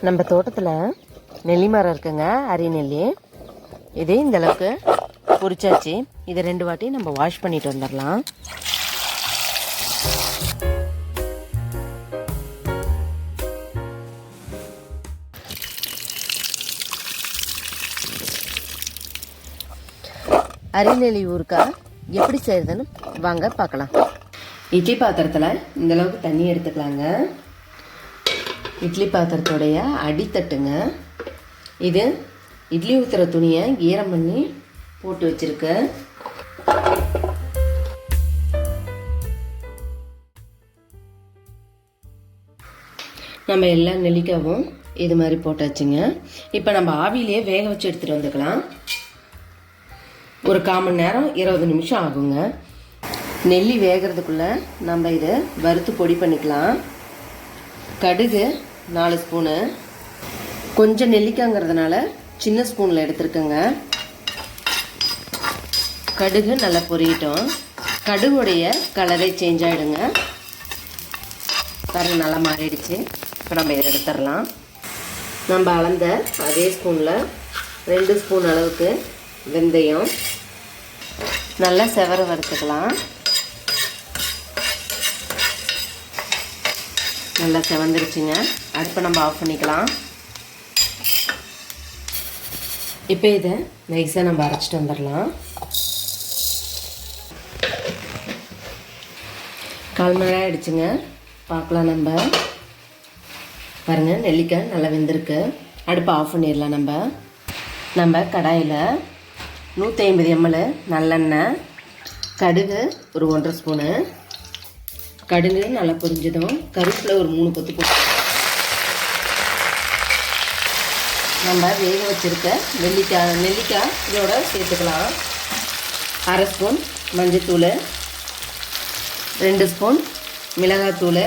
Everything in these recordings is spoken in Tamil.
நம்ம தோட்டத்தில் நெல்லி மரம் இருக்குங்க அரி நெல்லி. இதே இந்தளவுக்கு பொறிச்சாச்சு பொரிச்சாச்சு. இதை ரெண்டு வாட்டி நம்ம வாஷ் பண்ணிட்டு வந்துடலாம். அரிநெல்லி ஊறுக்காய் எப்படி செய்யறதுன்னு வாங்க பார்க்கலாம். இட்லி பாத்திரத்தில் இந்தளவுக்கு தண்ணி எடுத்துக்கலாங்க. இட்லி பாத்திரத்துடைய அடித்தட்டுங்க. இது இட்லி ஊற்றுற துணியை ஈரம் பண்ணி போட்டு வச்சிருக்கு. நம்ம எல்லா நெல்லிக்காவும் இது மாதிரி போட்டாச்சுங்க. இப்போ நம்ம ஆவியிலேயே வேக வச்சு எடுத்துகிட்டு வந்துக்கலாம். ஒரு கால் மணி நேரம் இருபது நிமிஷம் ஆகுங்க. நெல்லி வேகிறதுக்குள்ளே நம்ம இதை வறுத்து பொடி பண்ணிக்கலாம். கடுகு நாலு ஸ்பூனு. கொஞ்சம் நெல்லிக்காங்கிறதுனால சின்ன ஸ்பூனில் எடுத்துருக்கேங்க. கடுகு நல்லா பொரியட்டும். கடுகுடைய கலரே சேஞ்ச் ஆகிடுங்க பாருங்க நல்லா மாறிடுச்சு. இப்போ நம்ம இதை எடுத்துடலாம். நம்ம அளந்த அதே ஸ்பூனில் ரெண்டு ஸ்பூன் அளவுக்கு வெந்தயம். நல்லா செவர வறுத்துக்கலாம். நல்லா செவந்துருச்சுங்க. அடுப்பை நம்ம ஆஃப் பண்ணிக்கலாம். இப்போ இதை நைஸாக நம்ம அரைச்சிட்டு வந்துடலாம். கால் மணி நேரம் பார்க்கலாம் நம்ம. பாருங்கள் நெல்லிக்காய் நல்லா வெந்திருக்கு. அடுப்பை ஆஃப் பண்ணிடலாம் நம்ம. நம்ம கடாயில் நூற்றி ஐம்பது எம்எல் நல்லெண்ணெய் கடுகு ஒரு ஒன்றரை ஸ்பூனு கடுகு நல்லா பொரிஞ்சதும் கருவேப்பிலை ஒரு மூணு கொத்து போட்டு நம்ம வேக வச்சுருக்க நெல்லிக்காய் நெல்லிக்காய் இதோட சேர்த்துக்கலாம். அரை ஸ்பூன் மஞ்சத்தூள் ரெண்டு ஸ்பூன் மிளகாத்தூள்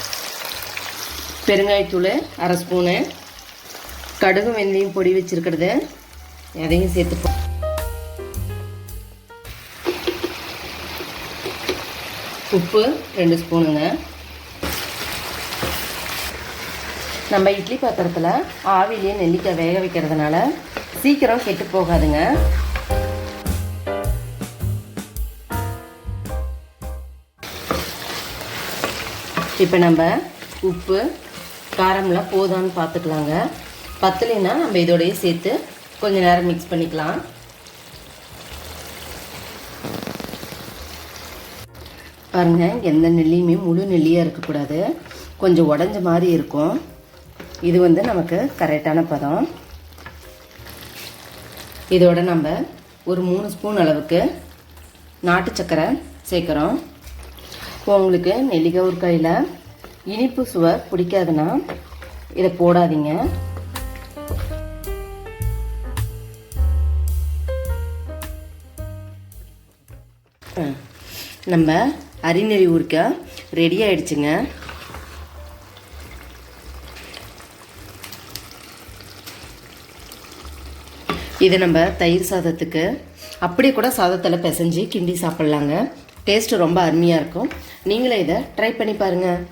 பெருங்காயத்தூள் அரை ஸ்பூனு. கடுகு வெந்தயம் பொடி வச்சுருக்கிறது. அதையும் சேர்த்துப்போம். உப்பு ரெண்டு ஸ்பூனுங்க. நம்ம இட்லி பாத்திரத்தில் ஆவிலேயே நெல்லிக்காய் வேக வைக்கிறதுனால சீக்கிரம் கெட்டு போகாதுங்க. இப்போ நம்ம உப்பு காரம்லாம் போதான்னு பார்த்துக்கலாங்க பத்தலைன்னா நம்ம இதோடையே சேர்த்து கொஞ்சம் நேரம் மிக்ஸ் பண்ணிக்கலாம். பாருங்கள் எந்த நெல்லியுமே முழு நெல்லியாக இருக்கக்கூடாது. கொஞ்சம் உடஞ்ச மாதிரி இருக்கும். இது வந்து நமக்கு கரெக்டான பதம். இதோட நம்ம ஒரு மூணு ஸ்பூன் அளவுக்கு நாட்டு சக்கரை சேர்க்குறோம். உங்களுக்கு நெல்லிக்காய் ஊறுகாயில் இனிப்பு சுவை பிடிக்காதுன்னா இதை போடாதீங்க. நம்ம அரிநெறி ஊறுகாய் ரெடி ஆயிடுச்சுங்க. இதை நம்ம தயிர் சாதத்துக்கு அப்படியே கூட சாதத்தில் பிசைஞ்சு கிண்டி சாப்பிட்லாங்க. டேஸ்ட்டு ரொம்ப அருமையாக இருக்கும். நீங்களே இதை ட்ரை பண்ணி பாருங்கள்